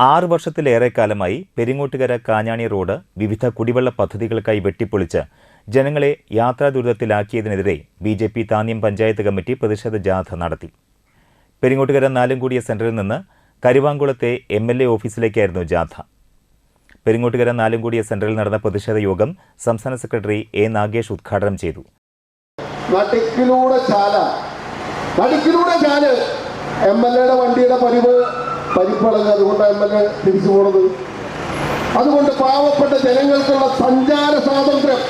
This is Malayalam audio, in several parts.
ആറ് വർഷത്തിലേറെക്കാലമായി പെരിങ്ങോട്ടുകര കാഞ്ഞാണി റോഡ് വിവിധ കുടിവെള്ള പദ്ധതികൾക്കായി വെട്ടിപ്പൊളിച്ച് ജനങ്ങളെ യാത്രാ ദുരിതത്തിലാക്കിയതിനെതിരെ B J P Thanniyam panchayat committee പ്രതിഷേധ ജാഥ നടത്തി. പെരിങ്ങോട്ടുകര നാലുംകൂടിയ സെന്ററിൽ നിന്ന് കരുവാങ്കുളത്തെ എം എൽ എ ഓഫീസിലേക്കായിരുന്നു ജാഥ. പെരിങ്ങോട്ടുകര നാലുംകൂടിയ സെന്ററിൽ നടന്ന പ്രതിഷേധ യോഗം സംസ്ഥാന സെക്രട്ടറി എ നാഗേഷ് ഉദ്ഘാടനം ചെയ്തു. ചാല. എം എൽ എയുടെ വണ്ടിയുടെ പരിവ് പരിപ്പളഞ്ഞ് അതുകൊണ്ട് എം എൽ എ തിരിച്ചു പോണത്. അതുകൊണ്ട് പാവപ്പെട്ട ജനങ്ങൾക്കുള്ള സഞ്ചാര സ്വാതന്ത്ര്യം.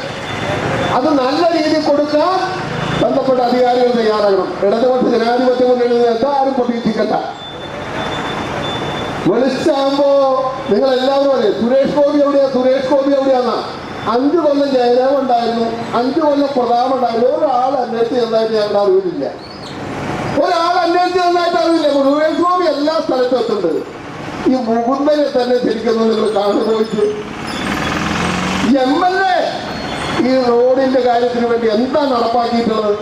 അത് നല്ല രീതിയിൽ കൊടുക്കാൻ ബന്ധപ്പെട്ട അധികാരികൾ തയ്യാറാകണം. ഇടതുപക്ഷ ജനാധിപത്യം കൊണ്ട് എഴുതുന്നത് എന്താരും പ്രതീക്ഷിക്കണ്ട. വെളിച്ചാകുമ്പോ നിങ്ങൾ എല്ലാവരും അറിയാം സുരേഷ് ഗോപി എവിടെയാ? സുരേഷ് ഗോപി എവിടെയാന്നാ? അഞ്ചു കൊല്ലം ജയരാമുണ്ടായിരുന്നു അഞ്ചു കൊല്ലം പ്രതാപം ഉണ്ടായിരുന്നു. ഒരാൾ അന്വേഷിച്ച് ചെന്നതായിട്ട് ഞാൻ അറിവില്ല ഒരാൾ അന്വേഷിച്ച് നന്നായിട്ട് അറിയില്ല സുരേഷ് സ്വാമി എല്ലാ സ്ഥലത്തും എത്തുന്നുണ്ട്. ഈ മുകുന്ദനെ തന്നെ ധരിക്കുന്നു നിങ്ങൾ കാണു പോയിട്ട്. എം എൽ എ ഈ റോഡിന്റെ കാര്യത്തിന് വേണ്ടി എന്താ നടപ്പാക്കിയിട്ടുള്ളത്?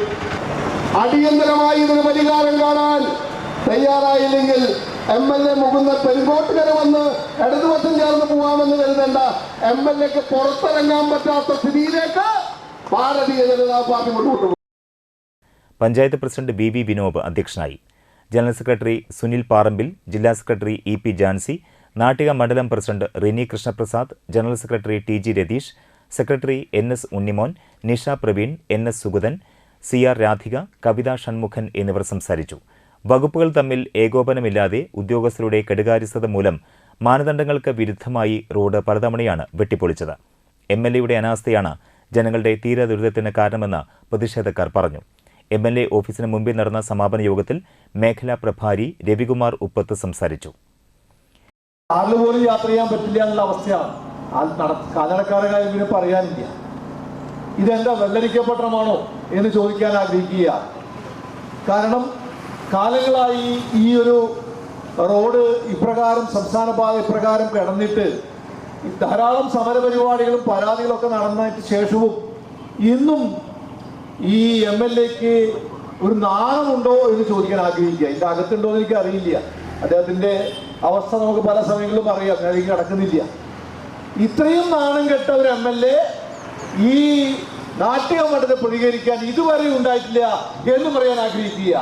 അടിയന്തരമായി ഇതിന് പരിഹാരം കാണാൻ തയ്യാറായില്ലെങ്കിൽ M L A Mukundan Perungottukara വന്ന് ഇടതുപക്ഷം ചേർന്ന് പോകാമെന്ന് കരുതേണ്ട. എം എൽ എക്ക് പുറത്തിറങ്ങാൻ പറ്റാത്ത സ്ഥിതിയിലേക്ക് ഭാരതീയ ജനതാ പാർട്ടി മുന്നോട്ട് panchayat president B B Vinob അധ്യക്ഷനായി. ജനറൽ സെക്രട്ടറി സുനിൽ പാറമ്പിൽ ജില്ലാ secretary E P Jancy Nattika മണ്ഡലം president Rini Krishnaprasad general secretary T G Ratheesh secretary N S Unnimon Nisha Praveen N S Sugathan C R Radhika Kavitha Shanmukhan എന്നിവർ സംസാരിച്ചു. വകുപ്പുകൾ തമ്മിൽ ഏകോപനമില്ലാതെ ഉദ്യോഗസ്ഥരുടെ കെടുകാര്യസ്ഥത മൂലം മാനദണ്ഡങ്ങൾക്ക് വിരുദ്ധമായി റോഡ് പലതവണയാണ് വെട്ടിപ്പൊളിച്ചത്. എം എൽ എയുടെ അനാസ്ഥയാണ് ജനങ്ങളുടെ തീരദുരിതത്തിന് കാരണമെന്ന് പ്രതിഷേധക്കാർ പറഞ്ഞു. എം എൽ എ ഓഫീസിന് മുമ്പിൽ നടന്ന സമാപന യോഗത്തിൽ മേഖലാ പ്രഭാരി രവികുമാർ ഉപ്പത്ത് സംസാരിച്ചു. കാറിൽ പോലും യാത്ര ചെയ്യാൻ പറ്റില്ല എന്നുള്ള അവസ്ഥയാണ്. കാര്യം പിന്നെ പറയാനില്ല. ഇതെന്താ വെള്ളരിക്കപട്ടണമാണോ എന്ന് ചോദിക്കാൻ ആഗ്രഹിക്കുക. കാരണം കാലങ്ങളായി ഈ ഒരു റോഡ് ഇപ്രകാരം സംസ്ഥാന പാത ഇപ്രകാരം കിടന്നിട്ട് ധാരാളം സമരപരിപാടികളും പരാതികളൊക്കെ നടന്നതിന് ശേഷവും ഇന്നും ഈ എം എൽ എക്ക് ഒരു നാണമുണ്ടോ എന്ന് ചോദിക്കാൻ ആഗ്രഹിക്കുക. ഇതിന്റെ അകത്തുണ്ടോ എന്ന് എനിക്ക് അറിയില്ല. അദ്ദേഹത്തിന്റെ അവസ്ഥ നമുക്ക് പല സമയങ്ങളിലും അറിയാം. അതിലേക്ക് നടക്കുന്നില്ല. ഇത്രയും നാണം കെട്ട ഒരു എം എൽ എ ഈ നാട്ടിക മണ്ഡലത്തെ പ്രതികരിക്കാൻ ഇതുവരെ ഉണ്ടായിട്ടില്ല എന്ന് പറയാൻ ആഗ്രഹിക്കുക.